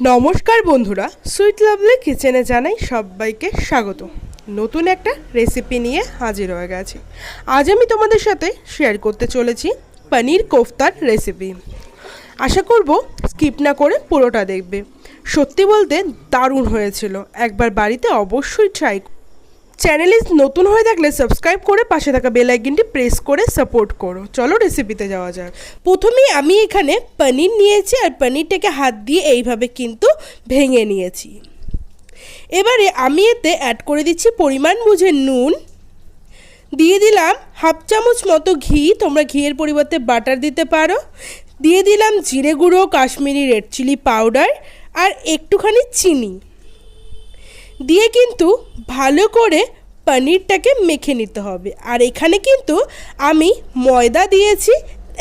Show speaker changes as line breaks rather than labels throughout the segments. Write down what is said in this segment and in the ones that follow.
নমস্কার বন্ধুরা, sweet lovely কিচেনে জানাই সবাইকে স্বাগত। নতুন একটা রেসিপি নিয়ে হাজির হয়ে গেছে। আজ আমি তোমাদের সাথে শেয়ার করতে চলেছি পনির কোফতার রেসিপি আশা করব স্কিপ না করে পুরোটা দেখবে। সত্যি বলতে দারুণ হয়েছিল। একবার বাড়িতে অবশ্যই ট্রাই চ্যানেলে নতুন হয়ে থাকলে সাবস্ক্রাইব করে পাশে থাকা বেল আইকনটি প্রেস করে সাপোর্ট করো। চলো রেসিপিতে যাওয়া যাক। প্রথমেই আমি এখানে পনির নিয়েছি আর পনিরটাকে হাত দিয়ে এইভাবে কিন্তু ভেঙে নিয়েছি। এবারে আমি এতে অ্যাড করে দিচ্ছি পরিমাণ বুঝে নুন। দিয়ে দিলাম হাফ চামচ মতো ঘি, তোমরা ঘিয়ের পরিবর্তে বাটার দিতে পারো। দিয়ে দিলাম জিরে গুঁড়ো, কাশ্মীরি রেড চিলি পাউডার আর একটুখানি চিনি। দিয়ে কিন্তু ভালো করে পনিরটাকে মেখে নিতে হবে। আর এখানে কিন্তু আমি ময়দা দিয়েছি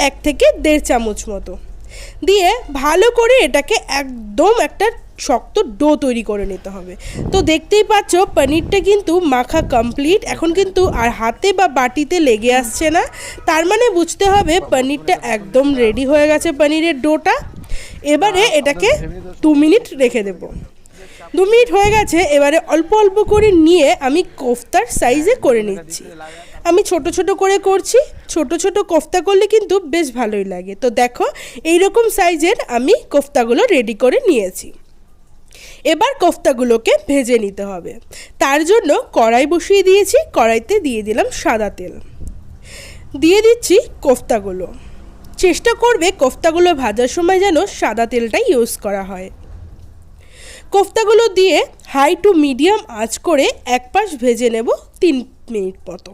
এক থেকে দেড় চামচ মতো। দিয়ে ভালো করে এটাকে একদম একটা শক্ত ডো তৈরি করে নিতে হবে। তো দেখতেই পাচ্ছ, পনিরটা কিন্তু মাখা কমপ্লিট। এখন কিন্তু আর হাতে বা বাটিতে লেগে আসছে না। তার মানে বুঝতে হবে, পনিরটা একদম রেডি হয়ে গেছে পনিরের ডোটা। এবারে এটাকে দু মিনিট রেখে দেবো। দু মিনিট হয়ে গেছে, এবারে অল্প অল্প করে নিয়ে আমি কোফতার সাইজে করে নিচ্ছি। আমি ছোট ছোট করে করছি, ছোট ছোট কোফতা করলে কিন্তু বেশ ভালোই লাগে। তো দেখো এই রকম সাইজের আমি কোফতাগুলো রেডি করে নিয়েছি। এবার কোফতাগুলোকে ভেজে নিতে হবে। তার জন্য কড়াই বসিয়ে দিয়েছি, কড়াইতে দিয়ে দিলাম সাদা তেল। দিয়ে দিচ্ছি কোফতাগুলো। চেষ্টা করবে কোফতাগুলো ভাজার সময় যেন সাদা তেলটাই ইউজ করা হয়। কোফতাগুলো দিয়ে হাই টু মিডিয়াম আঁচ করে এক পাশ ভেজে নেব তিন মিনিট মতো।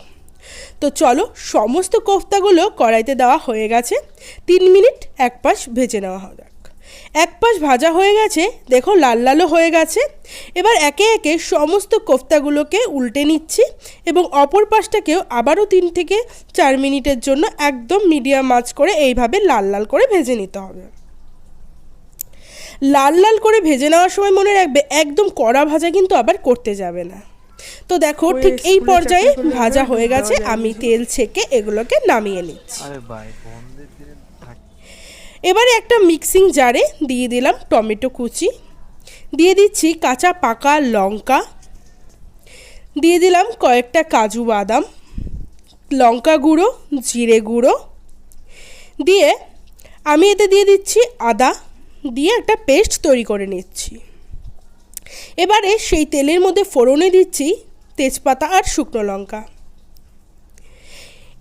তো চলো, সমস্ত কোফতাগুলো কড়াইতে দেওয়া হয়ে গেছে। তিন মিনিট এক পাশ ভেজে নেওয়া হবে এক পাশ ভাজা হয়ে গেছে, দেখো লাল লালও হয়ে গেছে। এবার একে একে সমস্ত কোফতাগুলোকে উল্টে নিচ্ছি এবং অপর পাশটাকেও আবারও তিন থেকে চার মিনিটের জন্য একদম মিডিয়াম আঁচ করে এইভাবে লাল লাল করে ভেজে নিতে হবে। লাল লাল করে ভেজে নেওয়ার সময় মনে রাখবে একদম কড়া ভাজা কিন্তু আবার করতে যাবে না। তো দেখো ঠিক এই পর্যায়ে ভাজা হয়ে গেছে আমি তেল ছেঁকে এগুলোকে নামিয়ে নিচ্ছি। এবারে একটা মিক্সিং জারে দিয়ে দিলাম টমেটো কুচি দিয়ে দিচ্ছি কাঁচা পাকা লঙ্কা দিয়ে দিলাম কয়েকটা কাজু বাদাম লঙ্কা গুঁড়ো জিরে গুঁড়ো দিয়ে আমি এতে দিয়ে দিচ্ছি আদা দিয়ে একটা পেস্ট তৈরি করে নিচ্ছি। এবারে সেই তেলের মধ্যে ফোড়নে দিচ্ছি তেজপাতা আর শুকনো লঙ্কা।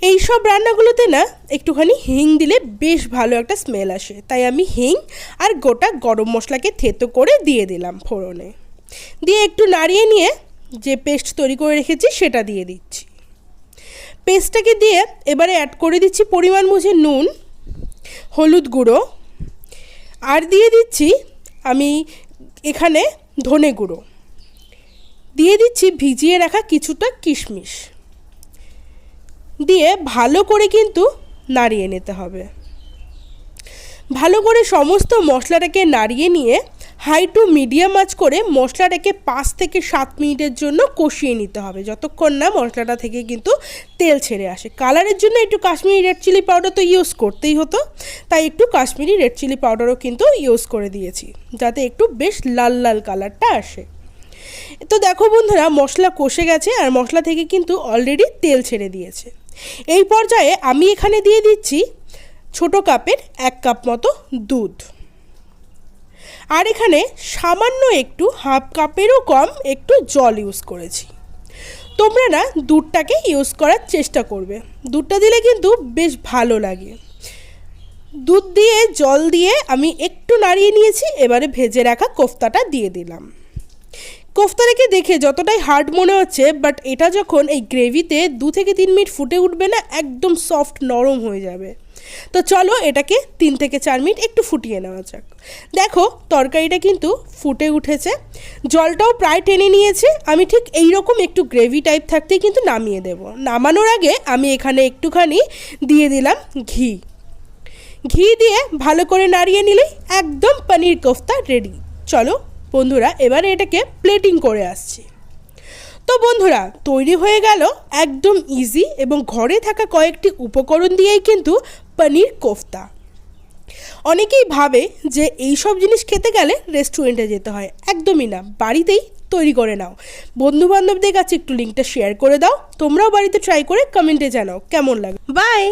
এই সব রান্নাগুলোতে না, একটুখানি হিং দিলে বেশ ভালো একটা স্মেল আসে। তাই আমি হিং আর গোটা গরম মশলাকে থেতো করে দিয়ে দিলাম ফোড়নে। দিয়ে একটু নাড়িয়ে নিয়ে যে পেস্ট তৈরি করে রেখেছি সেটা দিয়ে দিচ্ছি। পেস্টটাকে দিয়ে এবারে অ্যাড করে দিচ্ছি পরিমাণ বুঝে নুন, হলুদ গুঁড়ো আর দিয়ে দিচ্ছি আমি এখানে ধনে গুঁড়ো। দিয়ে দিচ্ছি ভিজিয়ে রাখা কিছুটা কিশমিশ। দিয়ে ভালো করে কিন্তু নাড়িয়ে নিতে হবে। ভালো করে সমস্ত মশলাটাকে নাড়িয়ে নিয়ে হাই টু মিডিয়াম আঁচ করে মশলাটাকে পাঁচ থেকে সাত মিনিটের জন্য কষিয়ে নিতে হবে। যতক্ষণ না মশলাটা থেকে কিন্তু তেল ছেড়ে আসে। কালারের জন্য একটু কাশ্মীরি রেড চিলি পাউডার তো ইউজ করতেই হতো। তাই একটু কাশ্মীরি রেড চিলি পাউডারও কিন্তু ইউজ করে দিয়েছি, যাতে একটু বেশ লাল লাল কালারটা আসে। তো দেখো বন্ধুরা, মশলা কষে গেছে আর মশলা থেকে কিন্তু অলরেডি তেল ছেড়ে দিয়েছে। এই পর্যায়ে আমি এখানে দিয়ে দিচ্ছি ছোট কাপের এক কাপ মতো দুধ। আর এখানে সামান্য একটু হাফ কাপেরও কম একটু জল ইউজ করেছি। তোমরা না দুধটাকে ইউজ করার চেষ্টা করবে। দুধটা দিলে কিন্তু বেশ ভালো লাগে। দুধ দিয়ে, জল দিয়ে আমি একটু নাড়িয়ে নিয়েছি, এবারে ভেজে রাখা কোফতাটা দিয়ে দিলাম। কোফতাটাকে দেখে যতটাই হার্ড মনে হচ্ছে বাট এটা যখন এই গ্রেভিতে দু থেকে তিন মিনিট ফুটে উঠবে না, একদম সফট নরম হয়ে যাবে। তো চলো এটাকে তিন থেকে চার মিনিট একটু ফুটিয়ে নেওয়া যাক। দেখো, তরকারিটা কিন্তু ফুটে উঠেছে। জলটাও প্রায় টেনে নিয়েছে। আমি ঠিক এই রকম একটু গ্রেভি টাইপ থাকতেই কিন্তু নামিয়ে দেব। নামানোর আগে আমি এখানে একটুখানি দিয়ে দিলাম ঘি। ঘি দিয়ে ভালো করে নাড়িয়ে নিলেই একদম পনির কোফতা রেডি চলো, বন্ধুরা, এবারে এটাকে প্লেটিং করে আসছি। তো বন্ধুরা, তৈরি হয়ে গেল একদম ইজি এবং ঘরে থাকা কয়েকটি উপকরণ দিয়েই কিন্তু পনির কোফতা। অনেকেই ভাবে যে এই সব জিনিস খেতে গেলে রেস্টুরেন্টে যেতে হয়, একদমই না, বাড়িতেই তৈরি করে নাও। বন্ধু বান্ধবদের কাছে একটু লিঙ্কটা শেয়ার করে দাও, তোমরাও বাড়িতে ট্রাই করে কমেন্টে জানাও, কেমন লাগে? বাই